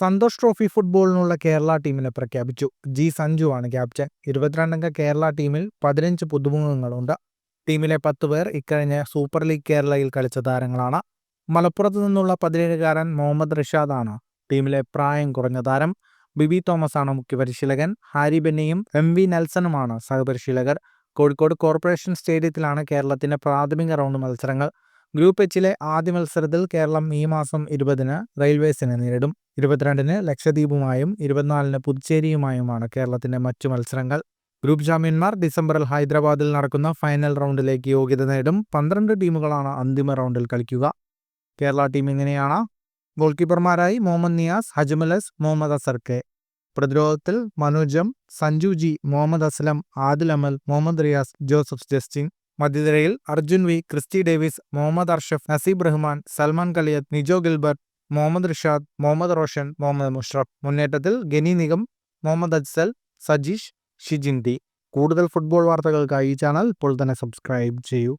Santhosh trophy ഫുട്ബോളിനുള്ള Kerala ടീമിനെ പ്രഖ്യാപിച്ചു. G Sanju ആണ് ക്യാപ്റ്റൻ. ഇരുപത്തിരണ്ടംഗ കേരള ടീമിൽ പതിനഞ്ച് പുതുമുഖങ്ങളുണ്ട്. ടീമിലെ പത്ത് പേർ ഇക്കഴിഞ്ഞ സൂപ്പർ ലീഗ് കേരളയിൽ കളിച്ച താരങ്ങളാണ്. മലപ്പുറത്ത് നിന്നുള്ള പതിനേഴുകാരൻ മുഹമ്മദ് റിഷാദാണ് ടീമിലെ പ്രായം കുറഞ്ഞ താരം. ബിബി തോമസ് ആണ് മുഖ്യ പരിശീലകൻ ഹാരി ബെന്നിയും എം വി നെൽസണുമാണ് സഹപരിശീലകർ. കോഴിക്കോട് കോർപ്പറേഷൻ സ്റ്റേഡിയത്തിലാണ് കേരളത്തിന്റെ പ്രാഥമിക റൗണ്ട് മത്സരങ്ങൾ. ഗ്രൂപ്പ് എച്ചിലെ ആദ്യ മത്സരത്തിൽ കേരളം ഈ മാസം ഇരുപതിന് റെയിൽവേസിനെ നേരിടും. ഇരുപത്തിരണ്ടിന് ലക്ഷദ്വീപുമായും ഇരുപത്തിനാലിന് പുതുച്ചേരിയുമായുമാണ് കേരളത്തിന്റെ മറ്റു മത്സരങ്ങൾ. ഗ്രൂപ്പ് ചാമ്പ്യന്മാർ ഡിസംബറിൽ ഹൈദരാബാദിൽ നടക്കുന്ന ഫൈനൽ റൗണ്ടിലേക്ക് യോഗ്യത നേടും പന്ത്രണ്ട് ടീമുകളാണ് അന്തിമ റൗണ്ടിൽ കളിക്കുക. കേരള ടീം ഇങ്ങനെയാണ്. ഗോൾ കീപ്പർമാരായി മുഹമ്മദ് നിയാസ് ഹജ്മലസ് മുഹമ്മദ് അസർ കെ. പ്രതിരോധത്തിൽ Manojam Sanju G Muhammad Aslam Adil Amal Muhammad Riyas Joseph Justin. മധ്യനിരയിൽ Arjun V Christy Davis Muhammad Arshaf Naseeb Rahman Salman Kaliyath Nijo Gilbert Muhammad Rishad Muhammad Roshan Muhammad Mushraf. മുന്നേറ്റത്തിൽ Gani Nigam Muhammad Ajsal Sajeesh Shijin T കൂടുതൽ football വാർത്തകൾക്കായി ഈ channel ഇപ്പോൾ തന്നെ subscribe ചെയ്യൂ.